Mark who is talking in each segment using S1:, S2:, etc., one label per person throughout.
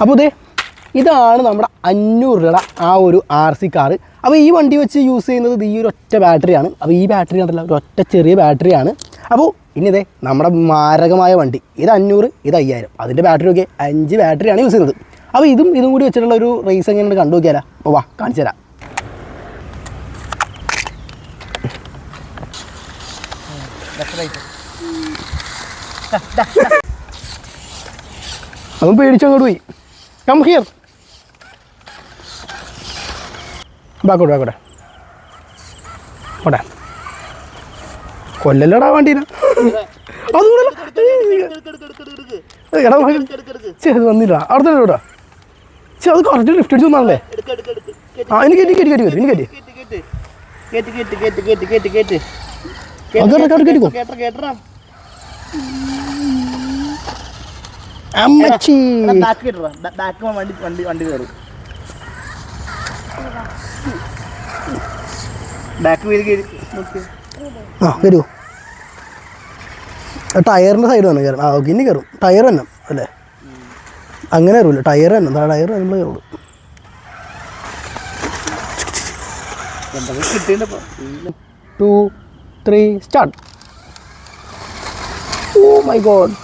S1: അപ്പോൾ ഇതേ ഇതാണ് നമ്മുടെ അഞ്ഞൂറ് രൂപയുടെ ആ ഒരു ആർ സി കാറ് അപ്പോൾ ഈ വണ്ടി വെച്ച് യൂസ് ചെയ്യുന്നത് ഈ ഒരു ഒറ്റ ബാറ്ററിയാണ് അപ്പോൾ ഈ ബാറ്ററി ഉണ്ടല്ലോ ഒരു ഒറ്റ ചെറിയ ബാറ്ററിയാണ് അപ്പോൾ ഇനി ഇതേ നമ്മുടെ മാരകമായ വണ്ടി ഇത് അഞ്ഞൂറ് ഇത് അയ്യായിരം. അതിന്റെ ബാറ്ററി ഒക്കെ അഞ്ച് ബാറ്ററിയാണ് യൂസ് ചെയ്യുന്നത്. അപ്പോൾ ഇതും ഇതും കൂടി വെച്ചിട്ടുള്ള ഒരു റേസ് എങ്ങനെയാണ് കണ്ടു നോക്കിയാലോ? അപ്പോൾ വാ കാണിച്ചു തരാം. അതും പേടിച്ചങ്ങോട്ട് പോയി. കം ഹിയർ ബാക്കോട്ടെ ബാക്കോട്ടെ ഓട്ടെ കൊല്ലല്ലടാ വണ്ടീനെ എടാ ചേ അത് വന്നില്ല അവിടെ തന്നെ വിടാ ചേ അത് കറക്റ്റ് ലിഫ്റ്റ് അടിച്ച് വന്നാണല്ലേ ആ എനിക്ക് കയറ്റി കയറ്റി കയറ്റി എനിക്ക് കയറ്റി അത് റെക്കോർഡ് കയറ്റിക്കോ അമ്മച്ചി.
S2: വണ്ടി വണ്ടി വണ്ടി കയറും. ബാക്ക് കയറി
S1: ആ വരുമോ ടയറിന്റെ സൈഡ് തന്നെ കയറണം. ആ ഓക്കെ ഇനി കയറും. ടയർ തന്നെ അല്ലേ? അങ്ങനെ കയറൂല. ടയർ തന്നെ. ടയർ നമ്മൾ കയറുള്ളൂ. Two three start oh my god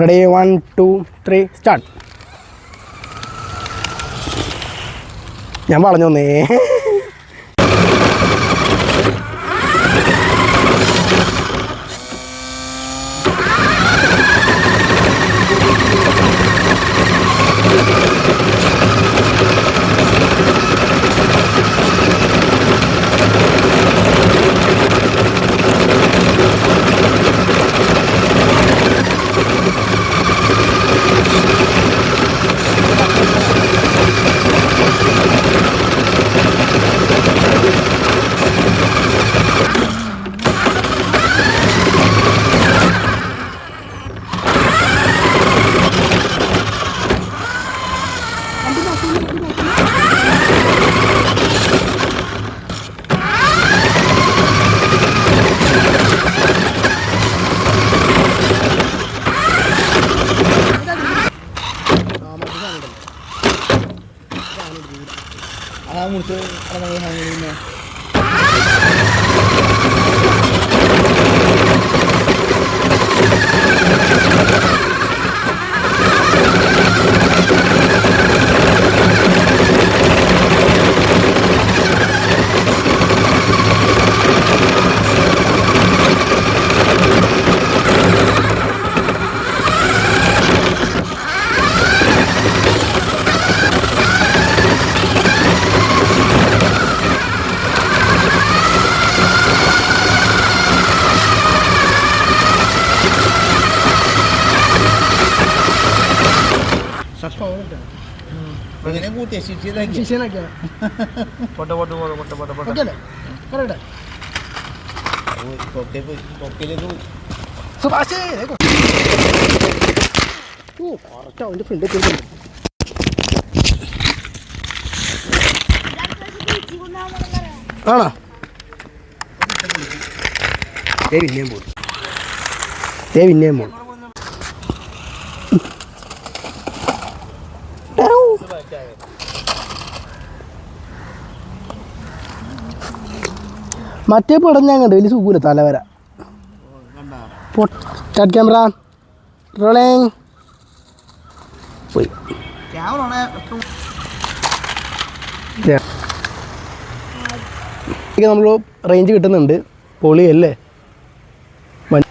S1: ready one two three start ഞാൻ പറഞ്ഞു തന്നേ
S2: ആ മുറിച്ച് പിന്നെ ഇങ്ങനെ കൂട്ടിയ ശിക്ഷിതാക്കി പൊട്ട പൊട്ട പൊട്ട പൊട്ട പൊട്ട പൊട്ട. കൊക്കെ പോയി കൊക്കയിലേക്ക് പോയി
S1: സുഭാഷേ ഓ കറക്റ്റ് അവന്റെ ഫ്രണ്ട് എത്തിയിട്ടുണ്ട് ആണോ? ഏ പിന്നെയും പോകും ഏ പിന്നെയും പോകും മറ്റേ പടം ഞാൻ കണ്ടു. വലിയ സുഖമില്ല. തലവര. സ്റ്റാർട്ട് ക്യാമറ റോളിങ് പോയി. നമ്മൾ റേഞ്ച് കിട്ടുന്നുണ്ട്. പൊളി അല്ലേ? വണ്ടി-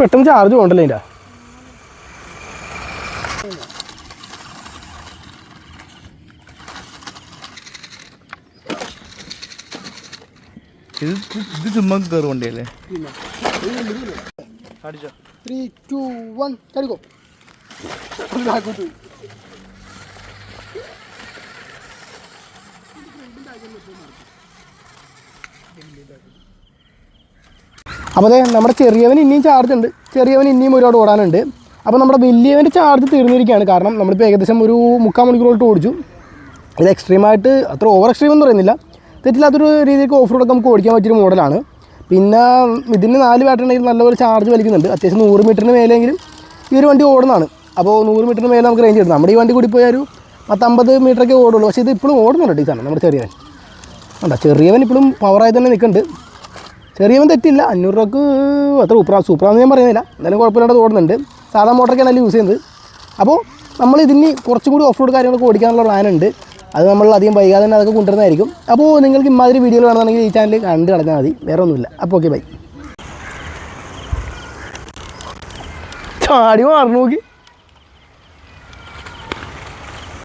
S1: പെട്ടെന്ന് ചാർജ് പോകണ്ടല്ലേ ഇതിന്റെ
S2: ഇത് ഇത് ചുമ്മാ കയറി വണ്ടിയല്ലേ
S1: ത്രീ ടു വൺ ചടിക്കോ അപ്പോൾ അതെ നമ്മുടെ ചെറിയവൻ ഇനിയും ചാർജ് ഉണ്ട്. ചെറിയവൻ ഇനിയും ഒരുപാട് ഓടാനുണ്ട്. അപ്പോൾ നമ്മുടെ വലിയവന്റെ ചാർജ് തീർന്നിരിക്കുകയാണ്. കാരണം നമ്മളിപ്പോൾ ഏകദേശം ഒരു മുക്കാൽ മണിക്കൂറോട്ട് ഓടിച്ചു. ഇത് എക്സ്ട്രീമായിട്ട് അത്ര ഓവർ എക്സ്ട്രീം എന്ന് പറയുന്നില്ല. തെറ്റില്ലാത്തൊരു രീതിക്ക് ഓഫ് റോഡൊക്കെ നമുക്ക് ഓടിക്കാൻ പറ്റിയൊരു മോഡലാണ്. പിന്നെ ഇതിന് നാല് ബാറ്ററി ഉണ്ടെങ്കിൽ നല്ലപോലെ ചാർജ് വലിക്കുന്നുണ്ട്. അത്യാവശ്യം നൂറ് മീറ്ററിന് മേലെങ്കിലും ഈ ഒരു വണ്ടി ഓടുന്നതാണ്. അപ്പോൾ നൂറ് മീറ്ററിന് മേലെ നമുക്ക് റേഞ്ച് കിട്ടും. നമ്മുടെ ഈ വണ്ടി കൂടി പോയാൽ ഒരു പത്തമ്പത് മീറ്ററൊക്കെ ഓടുള്ളൂ. പക്ഷേ ഇത് ഇപ്പോഴും ഓടുന്നുണ്ട് ഈ സാധനം നമ്മുടെ ചെറിയവൻ. ഉണ്ടോ ചെറിയവൻ ഇപ്പോഴും പവറായി തന്നെ നിൽക്കുന്നുണ്ട്. ചെറിയവൻ തെറ്റില്ല. അഞ്ഞൂറ് രൂപക്ക് അത്ര സൂപ്പറാ സൂപ്പറാന്ന് ഞാൻ പറയുന്നില്ല. എന്തായാലും കുഴപ്പമില്ലാതെ ഓടുന്നുണ്ട്. സാധാ മോട്ടറൊക്കെയാണ് അതിൽ യൂസ് ചെയ്യുന്നത്. അപ്പോൾ നമ്മൾ ഇതിന് കുറച്ചും കൂടി ഓഫ് റോഡ് കാര്യങ്ങളൊക്കെ ഓടിക്കാനുള്ള പ്ലാൻ ഉണ്ട്. അത് നമ്മൾ അധികം വൈകാതെ തന്നെ അതൊക്കെ കൊണ്ടുവരുന്നതായിരിക്കും. അപ്പോൾ നിങ്ങൾക്ക് ഇമാതിരി വീഡിയോകൾ വേണമെന്നുണ്ടെങ്കിൽ ഈ ചാനൽ കണ്ട് കളഞ്ഞാൽ മതി. വേറെ ഒന്നുമില്ല. അപ്പോൾ ഓക്കെ ബൈ ചാടി മാറി നോക്കി.